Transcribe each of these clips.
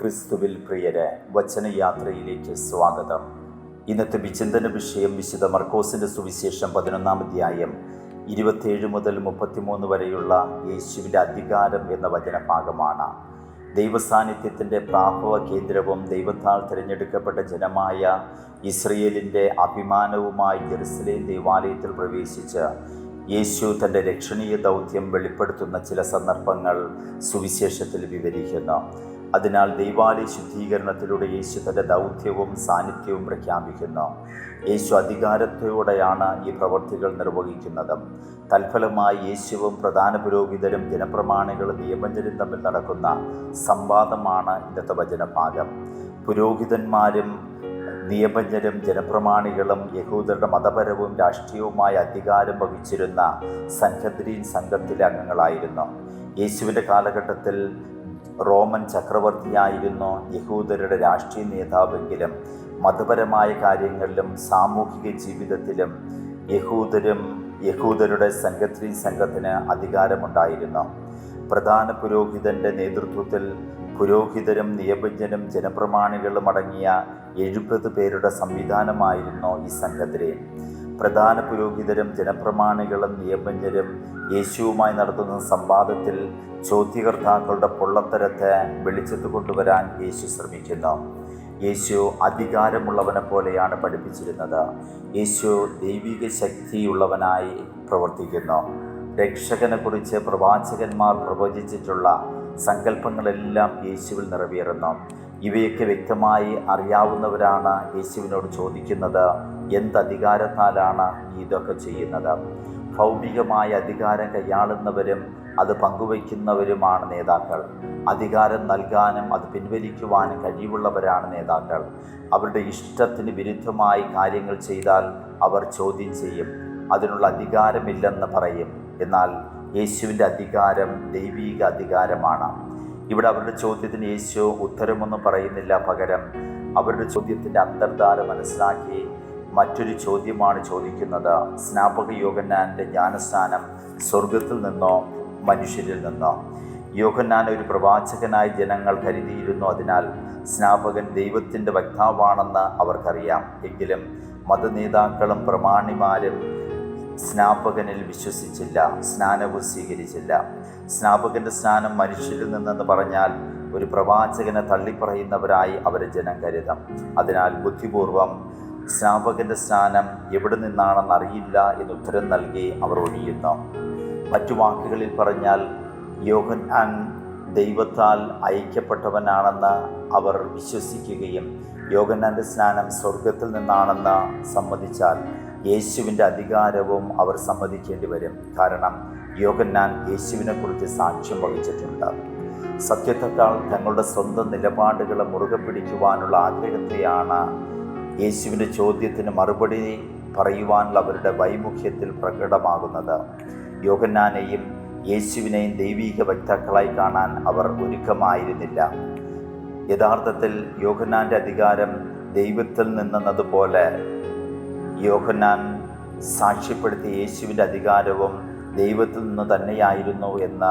ക്രിസ്തുവിൽ പ്രിയരെ വചനയാത്രയിലേക്ക് സ്വാഗതം. ഇന്നത്തെ വിചിന്തന വിഷയം വിശുദ്ധ മർക്കോസിന്റെ സുവിശേഷം പതിനൊന്നാം അധ്യായം ഇരുപത്തിയേഴ് മുതൽ മുപ്പത്തിമൂന്ന് വരെയുള്ള യേശുവിന്റെ അധികാരം എന്ന വചനഭാഗമാണ്. ദൈവസാന്നിധ്യത്തിന്റെ പ്രാഭവ കേന്ദ്രവും ദൈവത്താൽ തിരഞ്ഞെടുക്കപ്പെട്ട ജനമായ ഇസ്രയേലിന്റെ അഭിമാനവുമായി ജെറുസലേം ദേവാലയത്തിൽ പ്രവേശിച്ച് യേശു തന്റെ രക്ഷണീയ ദൗത്യം വെളിപ്പെടുത്തുന്ന ചില സന്ദർഭങ്ങൾ സുവിശേഷത്തിൽ വിവരിക്കുന്നു. അതിനാൽ ദൈവാലയ ശുദ്ധീകരണത്തിലൂടെ യേശു തന്റെ ദൗത്യവും സാന്നിധ്യവും പ്രഖ്യാപിക്കുന്നു. യേശു അധികാരത്തോടെയാണ് ഈ പ്രവൃത്തികൾ നിർവഹിക്കുന്നത്. തൽഫലമായി യേശുവും പ്രധാന പുരോഹിതരും ജനപ്രമാണികളും നിയമജനും തമ്മിൽ നടക്കുന്ന സംവാദമാണ് ഇന്നത്തെ വചനഭാഗം. പുരോഹിതന്മാരും നിയമജ്ഞരും ജനപ്രമാണികളും യഹൂദരുടെ മതപരവും രാഷ്ട്രീയവുമായ അധികാരം വഹിച്ചിരുന്ന സംഘദ്രീൻ സംഘത്തിലെ അംഗങ്ങളായിരുന്നു. യേശുവിന്റെ കാലഘട്ടത്തിൽ റോമൻ ചക്രവർത്തിയായിരുന്ന യഹൂദരുടെ രാഷ്ട്രീയ നേതാവെങ്കിലും മതപരമായ കാര്യങ്ങളിലും സാമൂഹിക ജീവിതത്തിലും യഹൂദരും യഹൂദരുടെ സംഘദ്രീൻ സംഘത്തിന് അധികാരമുണ്ടായിരുന്നു. പ്രധാന പുരോഹിതന്റെ നേതൃത്വത്തിൽ പുരോഹിതരും നിയമജ്ഞനും ജനപ്രമാണികളും അടങ്ങിയ എഴുപത് പേരുടെ സംവിധാനമായിരുന്നു ഈ സംഘത്തിലെ. പ്രധാന പുരോഹിതരും ജനപ്രമാണികളും നിയമജ്ഞരും യേശുവുമായി നടത്തുന്ന സംവാദത്തിൽ ചോദ്യകർത്താക്കളുടെ പൊള്ളത്തരത്തെ വെളിച്ചത്ത് കൊണ്ടുവരാൻ യേശു ശ്രമിക്കുന്നു. യേശു അധികാരമുള്ളവനെ പോലെയാണ് പഠിപ്പിച്ചിരുന്നത്. യേശു ദൈവിക ശക്തിയുള്ളവനായി പ്രവർത്തിക്കുന്നു. രക്ഷകനെക്കുറിച്ച് പ്രവാചകന്മാർ പ്രവചിച്ചിട്ടുള്ള സങ്കല്പങ്ങളെല്ലാം യേശുവിൽ നിറവേറുന്നു. ഇവയൊക്കെ വ്യക്തമായി അറിയാവുന്നവരാണ് യേശുവിനോട് ചോദിക്കുന്നത് എന്തധികാരത്താലാണ് ഇതൊക്കെ ചെയ്യുന്നത്? ഭൗമികമായ അധികാരം കൈയാളുന്നവരും അത് പങ്കുവയ്ക്കുന്നവരുമാണ് നേതാക്കൾ. അധികാരം നൽകാനും അത് പിൻവലിക്കുവാനും കഴിവുള്ളവരാണ് നേതാക്കൾ. അവരുടെ ഇഷ്ടത്തിന് വിരുദ്ധമായി കാര്യങ്ങൾ ചെയ്താൽ അവർ ചോദ്യം ചെയ്യും. അതിനുള്ള അധികാരമില്ലെന്ന് പറയും. എന്നാൽ യേശുവിന്റെ അധികാരം ദൈവീക അധികാരമാണ്. ഇവിടെ അവരുടെ ചോദ്യത്തിന് യേശു ഉത്തരമൊന്നും പറയുന്നില്ല. പകരം അവരുടെ ചോദ്യത്തിന്റെ അന്തർധാര മനസ്സിലാക്കി മറ്റൊരു ചോദ്യമാണ് ചോദിക്കുന്നത്. സ്നാപക യോഗന്നാന്റെ ജ്ഞാനസ്ഥാനം സ്വർഗത്തിൽ നിന്നോ മനുഷ്യരിൽ നിന്നോ? യോഹന്നാൻ ഒരു പ്രവാചകനായി ജനങ്ങൾ കരുതിയിരുന്നു. അതിനാൽ സ്നാപകൻ ദൈവത്തിന്റെ വക്താവാണെന്ന് അവർക്കറിയാം. എങ്കിലും മതനേതാക്കളും പ്രമാണിമാരും സ്നാപകനിൽ വിശ്വസിച്ചില്ല സ്നാനവും സ്വീകരിച്ചില്ല. സ്നാപകന്റെ സ്നാനം മനുഷ്യരിൽ നിന്നെന്ന് പറഞ്ഞാൽ ഒരു പ്രവാചകനെ തള്ളിപ്പറയുന്നവരായി അവരെ ജനം കരുതാം. അതിനാൽ ബുദ്ധിപൂർവം സ്നാപകന്റെ സ്നാനം എവിടെ നിന്നാണെന്ന് അറിയില്ല എന്ന് ഉത്തരം നൽകി അവർ ഒഴിയുന്നു. മറ്റു വാക്കുകളിൽ പറഞ്ഞാൽ യോഹൻ ദൈവത്താൽ ഐക്യപ്പെട്ടവനാണെന്ന് അവർ വിശ്വസിക്കുകയും യോഗന്നാന്റെ സ്നാനം സ്വർഗത്തിൽ നിന്നാണെന്ന് സമ്മതിച്ചാൽ യേശുവിന്റെ അധികാരവും അവർ സമ്മതിക്കേണ്ടി വരും. കാരണം യോഗന്നാൻ യേശുവിനെക്കുറിച്ച് സാക്ഷ്യം വഹിച്ചിട്ടുണ്ട്. സത്യത്തെക്കാൾ തങ്ങളുടെ സ്വന്തം നിലപാടുകളെ മുറുകെ പിടിക്കുവാനുള്ള ആഗ്രഹത്തെയാണ് യേശുവിന്റെ ചോദ്യത്തിന് മറുപടി പറയുവാനുള്ള അവരുടെ വൈമുഖ്യത്തിൽ പ്രകടമാകുന്നത്. യോഗന്നാനെയും യേശുവിനെയും ദൈവീക വക്താക്കളായി കാണാൻ അവർ ഒരുക്കമായിരുന്നില്ല. യഥാർത്ഥത്തിൽ യോഗന്നാന്റെ അധികാരം ദൈവത്തിൽ നിന്നെന്നതുപോലെ യോഹന്നാൻ സാക്ഷ്യപ്പെടുത്തിയ യേശുവിന്റെ അധികാരവും ദൈവത്തിൽ നിന്ന് തന്നെയായിരുന്നു എന്ന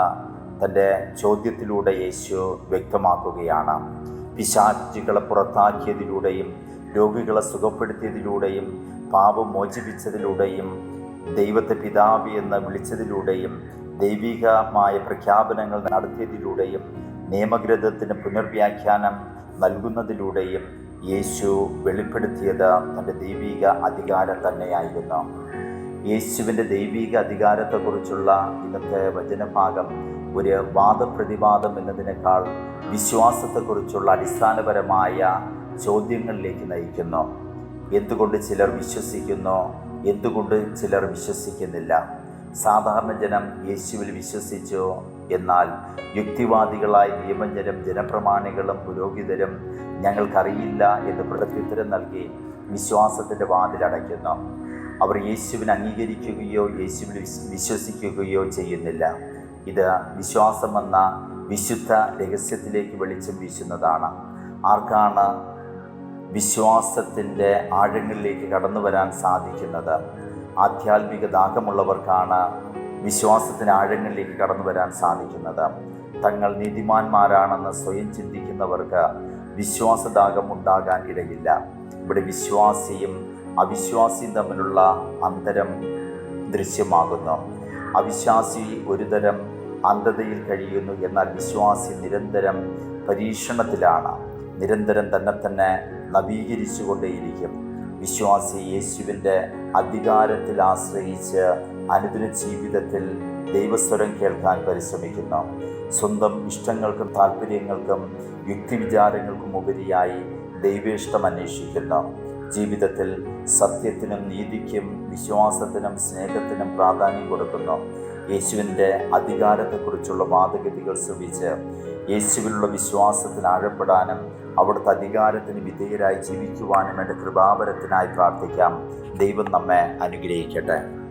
തന്റെ ചോദ്യത്തിലൂടെ യേശു വ്യക്തമാക്കുകയാണ്. പിശാചികളെ പുറത്താക്കിയതിലൂടെയും രോഗികളെ സുഖപ്പെടുത്തിയതിലൂടെയും പാപം മോചിപ്പിച്ചതിലൂടെയും ദൈവത്തെ പിതാവ് എന്ന് വിളിച്ചതിലൂടെയും ദൈവികമായ പ്രഖ്യാപനങ്ങൾ നടത്തിയതിലൂടെയും നിയമഗ്രന്ഥത്തിന് പുനർവ്യാഖ്യാനം നൽകുന്നതിലൂടെയും യേശു വെളിപ്പെടുത്തിയത് തന്റെ ദൈവിക അധികാരം തന്നെയായിരുന്നു. യേശുവിന്റെ ദൈവിക അധികാരത്തെക്കുറിച്ചുള്ള ഇന്നത്തെ വചനഭാഗം ഒരു വാദപ്രതിവാദം എന്നതിനേക്കാൾ വിശ്വാസത്തെക്കുറിച്ചുള്ള അടിസ്ഥാനപരമായ ചോദ്യങ്ങളിലേക്ക് നയിക്കുന്നു. എന്തുകൊണ്ട് ചിലർ വിശ്വസിക്കുന്നു? എന്തുകൊണ്ട് ചിലർ വിശ്വസിക്കുന്നില്ല? സാധാരണ ജനം യേശുവിൽ വിശ്വസിച്ചു എന്നാൽ യുക്തിവാദികളായ നിയമജ്ഞരും ജനപ്രമാണികളും പുരോഹിതരും ഞങ്ങൾക്കറിയില്ല എന്ന് പ്രത്യുത്തരം നൽകി വിശ്വാസത്തിന്റെ വാതിലടയ്ക്കുന്നു അവർ യേശുവിനെ അംഗീകരിക്കുകയോ യേശുവിൽ വിശ്വസിക്കുകയോ ചെയ്യുന്നില്ല. ഇത് വിശ്വാസമെന്ന വിശുദ്ധ രഹസ്യത്തിലേക്ക് വെളിച്ചം വീശുന്നതാണ്. ആർക്കാണ് വിശ്വാസത്തിന്റെ ആഴങ്ങളിലേക്ക് കടന്നു വരാൻ സാധിക്കുന്നത്? ആധ്യാത്മിക ദാഹമുള്ളവർക്കാണ് വിശ്വാസത്തിന്റെ ആഴങ്ങളിലേക്ക് കടന്നു വരാൻ സാധിക്കുന്നത്. തങ്ങൾ നീതിമാന്മാരാണെന്ന് സ്വയം ചിന്തിക്കുന്നവർക്ക് വിശ്വാസദാഹം ഉണ്ടാകാൻ ഇടയില്ല ഇവിടെ വിശ്വാസിയും അവിശ്വാസിയും തമ്മിലുള്ള അന്തരം ദൃശ്യമാകുന്നു. അവിശ്വാസി ഒരുതരം അന്ധതയിൽ കഴിയുന്നു എന്നാൽ വിശ്വാസി നിരന്തരം പരീക്ഷണത്തിലാണ്. നിരന്തരം തന്നെ തന്നെ നവീകരിച്ചുകൊണ്ടേയിരിക്കും. വിശ്വാസി യേശുവിന്റെ അധികാരത്തിൽ ആശ്രയിച്ച് അനുദിന ജീവിതത്തിൽ ദൈവസ്വരം കേൾക്കാൻ പരിശ്രമിക്കുന്നു. സ്വന്തം ഇഷ്ടങ്ങൾക്കും താല്പര്യങ്ങൾക്കും യുക്തിവിചാരങ്ങൾക്കും ഉപരിയായി ദൈവേഷ്ടം അന്വേഷിക്കുന്നു. ജീവിതത്തിൽ സത്യത്തിനും നീതിക്കും വിശ്വാസത്തിനും സ്നേഹത്തിനും പ്രാധാന്യം കൊടുക്കുന്നു. യേശുവിന്റെ അധികാരത്തെക്കുറിച്ചുള്ള വാദഗതികൾ ശ്രമിച്ച് യേശുവിലുള്ള വിശ്വാസത്തിൽ ആഴപ്പെടാനും അവിടുത്തെ അധികാരത്തിന് വിധേയരായി ജീവിക്കുവാനും എന്റെ കൃപാപരത്തിനായി പ്രാർത്ഥിക്കാം. ദൈവം നമ്മെ അനുഗ്രഹിക്കട്ടെ.